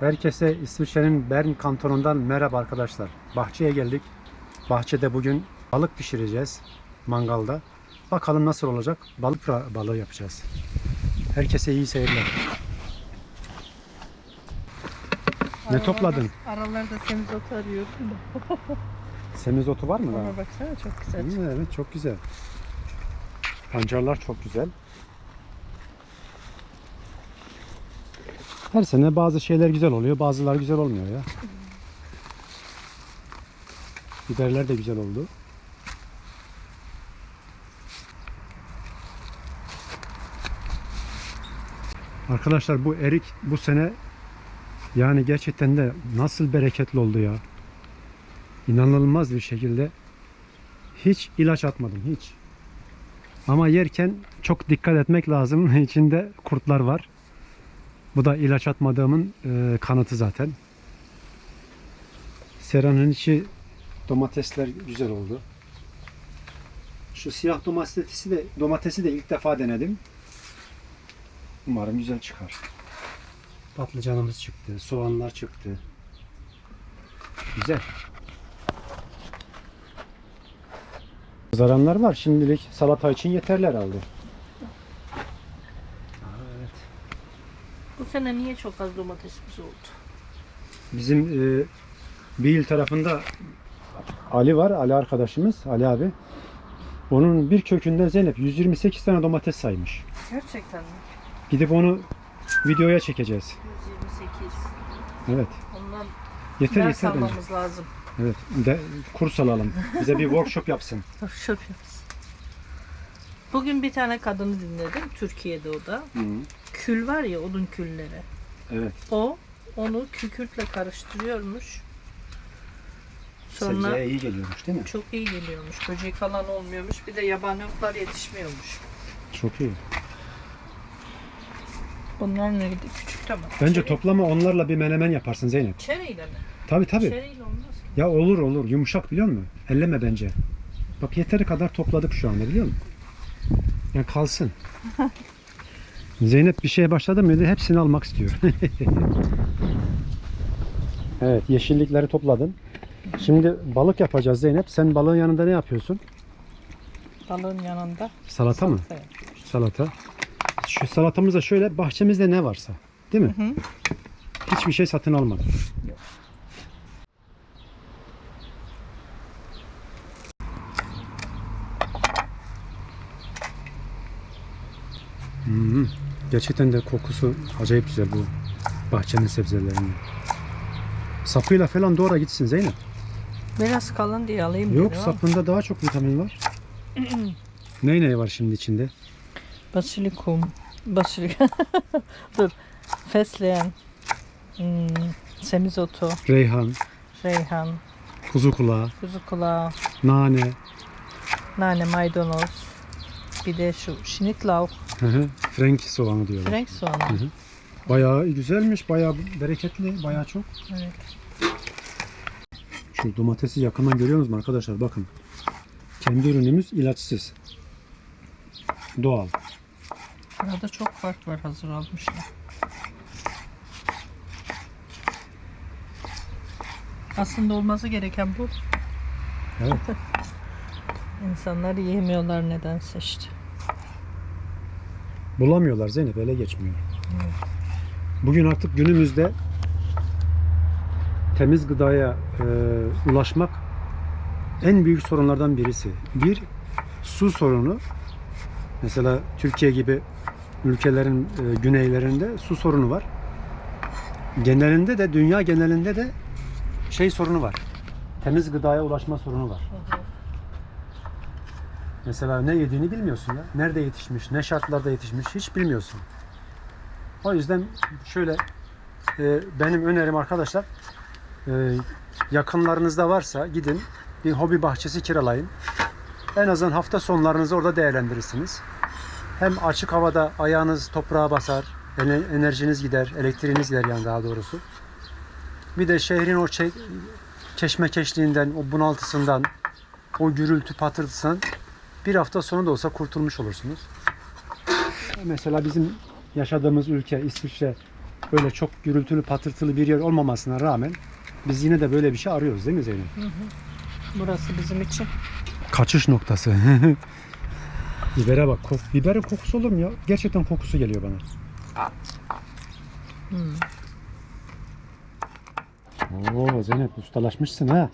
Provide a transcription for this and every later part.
Herkese İsviçre'nin Bern kantonundan merhaba arkadaşlar. Bahçeye geldik. Bahçede bugün balık pişireceğiz mangalda. Bakalım nasıl olacak? Balık balığı yapacağız. Herkese iyi seyirler. Ne topladın? Aralarda semizotu arıyordum da. Semizotu var mı? Ama baksana çok güzel. Hı, evet çok güzel. Pancarlar çok güzel. Her sene bazı şeyler güzel oluyor, bazıları güzel olmuyor ya. Biberler de güzel oldu. Arkadaşlar bu erik bu sene yani gerçekten de nasıl bereketli oldu ya. İnanılmaz bir şekilde hiç ilaç atmadım hiç. Ama yerken çok dikkat etmek lazım. İçinde kurtlar var. Bu da ilaç atmadığımın e, kanıtı zaten. Seranın içi domatesler güzel oldu. Şu siyah domatesi de domatesi de ilk defa denedim. Umarım güzel çıkar. Patlıcanımız çıktı, soğanlar çıktı. Güzel. Kızaranlar var. Şimdilik salata için yeterli herhalde. Evet. Bu sene niye çok az domatesimiz oldu? Bizim e, Biil tarafında Ali var. Ali arkadaşımız. Ali abi. Onun bir kökünden Zeynep 128 tane domates saymış. Gerçekten mi? Gidip onu videoya çekeceğiz. 128. Evet. Ondan Yeter ders yeter almamız lazım. Evet. De, kurs alalım. Bize bir workshop yapsın. Workshop yapıyoruz. Bugün bir tane kadını dinledim. Türkiye'de o da. Kül var ya odun külleri. Evet. O onu kükürtle karıştırıyormuş. Sonra Sebzeye iyi geliyormuş değil mi? çok iyi geliyormuş. Böcek falan olmuyormuş. Bir de yabani otlar yetişmiyormuş. Çok iyi. Bunlar neydi? Küçük tamam. Bence toplama onlarla bir menemen yaparsın Zeynep. Çereyle mi? Tabi tabi. Çereyle olmaz ki. Ya olur olur. Yumuşak biliyor musun? Elleme bence. Bak yeteri kadar topladık şu anda biliyor musun? Ya kalsın. Zeynep bir şeye başladı mıydı hepsini almak istiyor. evet yeşillikleri topladın. Şimdi balık yapacağız Zeynep. Sen balığın yanında ne yapıyorsun? Balığın yanında Salata mı? salata yapıyoruz. Salata. Şu salatamızda şöyle bahçemizde ne varsa. Değil mi? Hı hı. Hiçbir şey satın almadık. Hmm, Gerçekten de kokusu acayip güzel bu bahçenin sebzelerinin. Sapıyla falan doğra gitsin Zeynep. Biraz kalın diye alayım Yok dedim ama sapında daha çok vitamin var. ney ney var şimdi içinde? Basilikum. Basilik. Dur. Fesleğen. Hmm, semizotu. Reyhan, Reyhan. kuzu kulağı, Kuzu kulağı. nane, Nane maydanoz. Bir de şu şinitlav. Hı hı, frenk soğanı diyorlar. Renk soğanı. Hı hı. Bayağı güzelmiş, bayağı bereketli, bayağı çok. Evet. Şu domatesi yakından görüyor musunuz arkadaşlar? Bakın. Kendi ürünümüz ilaçsız. Doğal. Burada çok fark var hazır almışlar. Aslında olması gereken bu. Evet. İnsanlar yiyemiyorlar nedense işte. Bulamıyorlar Zeynep, ele geçmiyor. Bugün artık günümüzde temiz gıdaya e, ulaşmak en büyük sorunlardan birisi. Bir, su sorunu. Mesela Türkiye gibi ülkelerin e, güneylerinde su sorunu var. Genelinde de, dünya genelinde de şey sorunu var. Temiz gıdaya ulaşma sorunu var. Mesela ne yediğini bilmiyorsun ya. Nerede yetişmiş, ne şartlarda yetişmiş hiç bilmiyorsun. O yüzden şöyle e, benim önerim arkadaşlar e, yakınlarınızda varsa gidin bir hobi bahçesi kiralayın. En azından hafta sonlarınızı orada değerlendirirsiniz. Hem açık havada ayağınız toprağa basar, ener- enerjiniz gider, elektriğiniz gider yani daha doğrusu. Bir de şehrin o çe- keşmekeşliğinden, o bunaltısından, o gürültü patırtısından bir hafta sonu da olsa kurtulmuş olursunuz. Mesela bizim yaşadığımız ülke İsviçre böyle çok gürültülü patırtılı bir yer olmamasına rağmen biz yine de böyle bir şey arıyoruz değil mi Zeynep? Burası bizim için. Kaçış noktası. Bibere bak. Kok Biberin kokusu olur mu ya? Gerçekten kokusu geliyor bana. Oo Zeynep ustalaşmışsın ha.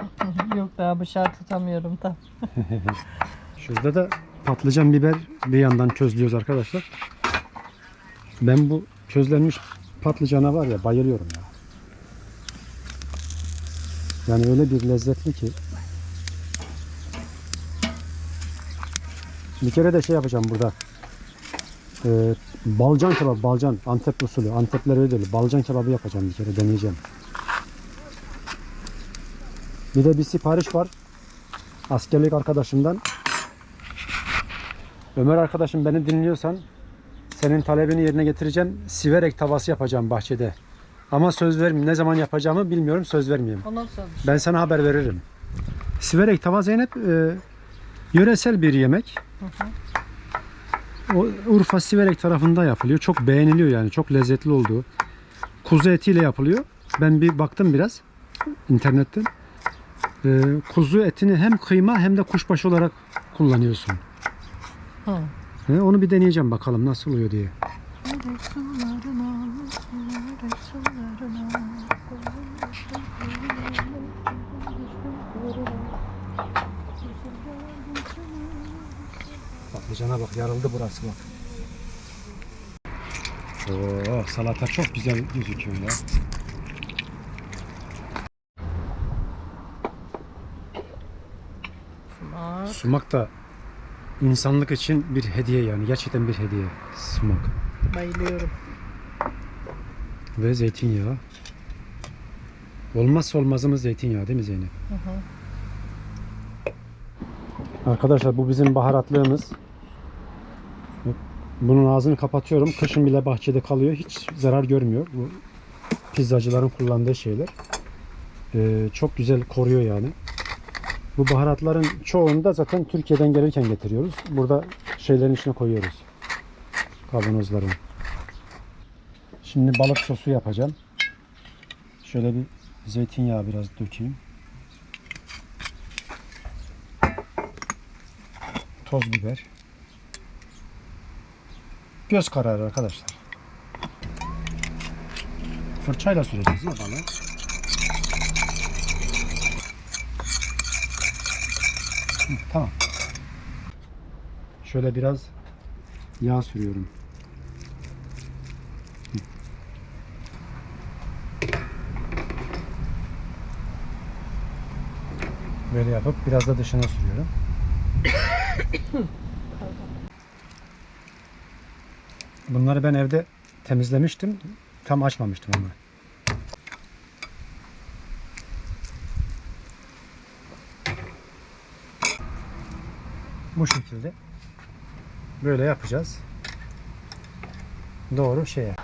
Yok daha bıçağı tutamıyorum da. Şurada da patlıcan biber bir yandan közlüyoruz arkadaşlar. Ben bu közlenmiş patlıcana var ya bayılıyorum ya. Yani öyle bir lezzetli ki. Bir kere de şey yapacağım burada. Ee, balcan kebabı, balcan. Antep usulü. Antepler öyle değil. Balcan kebabı yapacağım bir kere deneyeceğim. Bir de bir sipariş var. Askerlik arkadaşımdan. Ömer arkadaşım beni dinliyorsan senin talebini yerine getireceğim. Siverek tavası yapacağım bahçede. Ama söz vermeyeyim. Ne zaman yapacağımı bilmiyorum. Söz vermeyeyim. Ondan sonra Ben sana haber veririm. Siverek tava Zeynep e, yöresel bir yemek. O Urfa Siverek tarafında yapılıyor. Çok beğeniliyor yani. Çok lezzetli olduğu. Kuzu etiyle yapılıyor. Ben bir baktım biraz internetten. E, kuzu etini hem kıyma hem de kuşbaşı olarak kullanıyorsun. Hı. E, onu bir deneyeceğim bakalım nasıl oluyor diye. Patlıcana bak yarıldı burası bak. Oo, salata çok güzel gözüküyor ya. Sumak. Sumak da insanlık için bir hediye yani. Gerçekten bir hediye. Sumak. Bayılıyorum. Ve zeytinyağı. Olmazsa olmazımız zeytinyağı değil mi Zeynep? Hı hı. Arkadaşlar bu bizim baharatlığımız. Bunun ağzını kapatıyorum. Kışın bile bahçede kalıyor. Hiç zarar görmüyor. Bu pizzacıların kullandığı şeyler. Ee, çok güzel koruyor yani. Bu baharatların çoğunu da zaten Türkiye'den gelirken getiriyoruz. Burada şeylerin içine koyuyoruz. Kavanozların. Şimdi balık sosu yapacağım. Şöyle bir zeytinyağı biraz dökeyim. Toz biber. Göz kararı arkadaşlar. Fırçayla süreceğiz ya balığı. Tamam. Şöyle biraz yağ sürüyorum. Böyle yapıp biraz da dışına sürüyorum. Bunları ben evde temizlemiştim. Tam açmamıştım ama. Bu şekilde böyle yapacağız. Doğru şeye.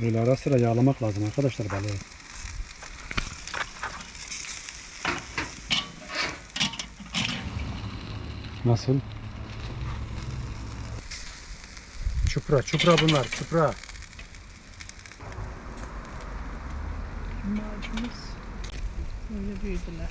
Böyle ara sıra yağlamak lazım arkadaşlar balığı. Nasıl? Çupra, çupra bunlar, çupra. Macunuz. Böyle büyüdüler.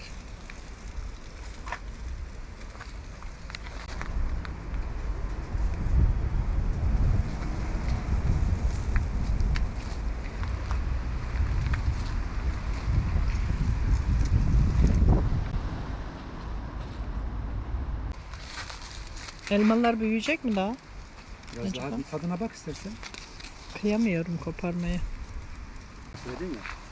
Elmalar büyüyecek mi daha? Biraz Acaba? daha bir tadına bak istersen. Kıyamıyorum koparmaya. Söyledin ya.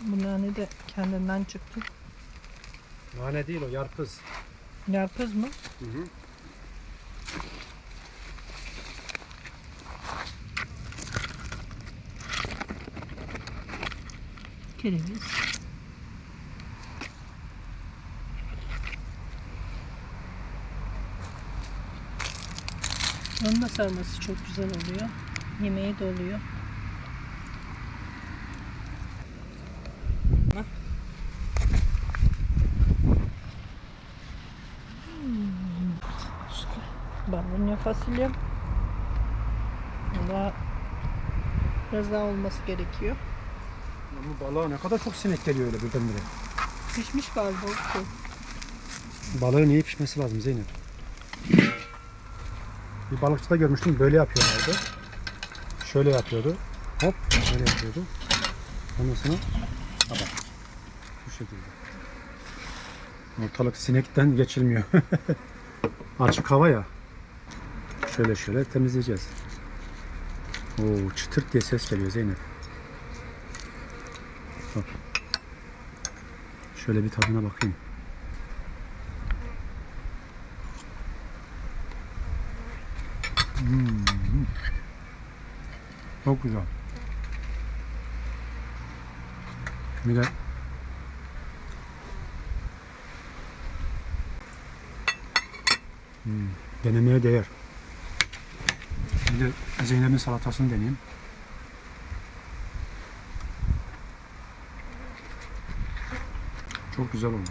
Bu nane de kendinden çıktı. Nane değil o, yarpız. Yarpız mı? Hı hı. Kereviz. Onun da sarması çok güzel oluyor yemeği doluyor. Hmm. Barbunya fasulye. Daha biraz daha olması gerekiyor. Ama balığa ne kadar çok sinek geliyor öyle birdenbire. Pişmiş galiba. Şey. Balığın iyi pişmesi lazım Zeynep. Bir balıkçıda görmüştüm böyle yapıyorlardı. Şöyle yapıyordu. Hop böyle yapıyordu. Ondan sonra bak. Bu şekilde. Ortalık sinekten geçilmiyor. Açık hava ya. Şöyle şöyle temizleyeceğiz. Oo çıtırt diye ses geliyor Zeynep. Bak. Şöyle bir tadına bakayım. Çok güzel. Bir de Hmm, denemeye değer. Bir de Zeynep'in salatasını deneyeyim. Çok güzel oldu.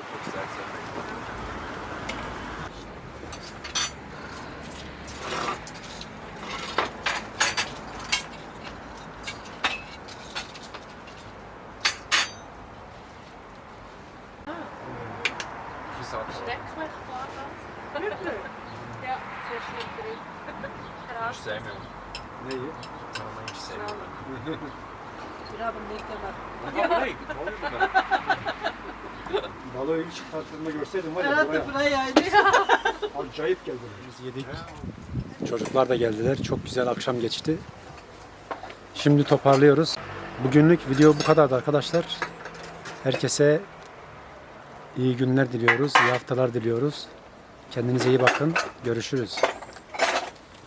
Hiç sevmiyorum. Neyi? Kanamayı hiç sevmiyorum. Biraz da bekle Ama burayı oluyor mu Balığı ilk çıkarttığımda görseydim var ya Evet buraya buraya yaydı. acayip geldi. Biz yedik. Çocuklar da geldiler. Çok güzel akşam geçti. Şimdi toparlıyoruz. Bugünlük video bu kadardı arkadaşlar. Herkese iyi günler diliyoruz. iyi haftalar diliyoruz. Kendinize iyi bakın. Görüşürüz.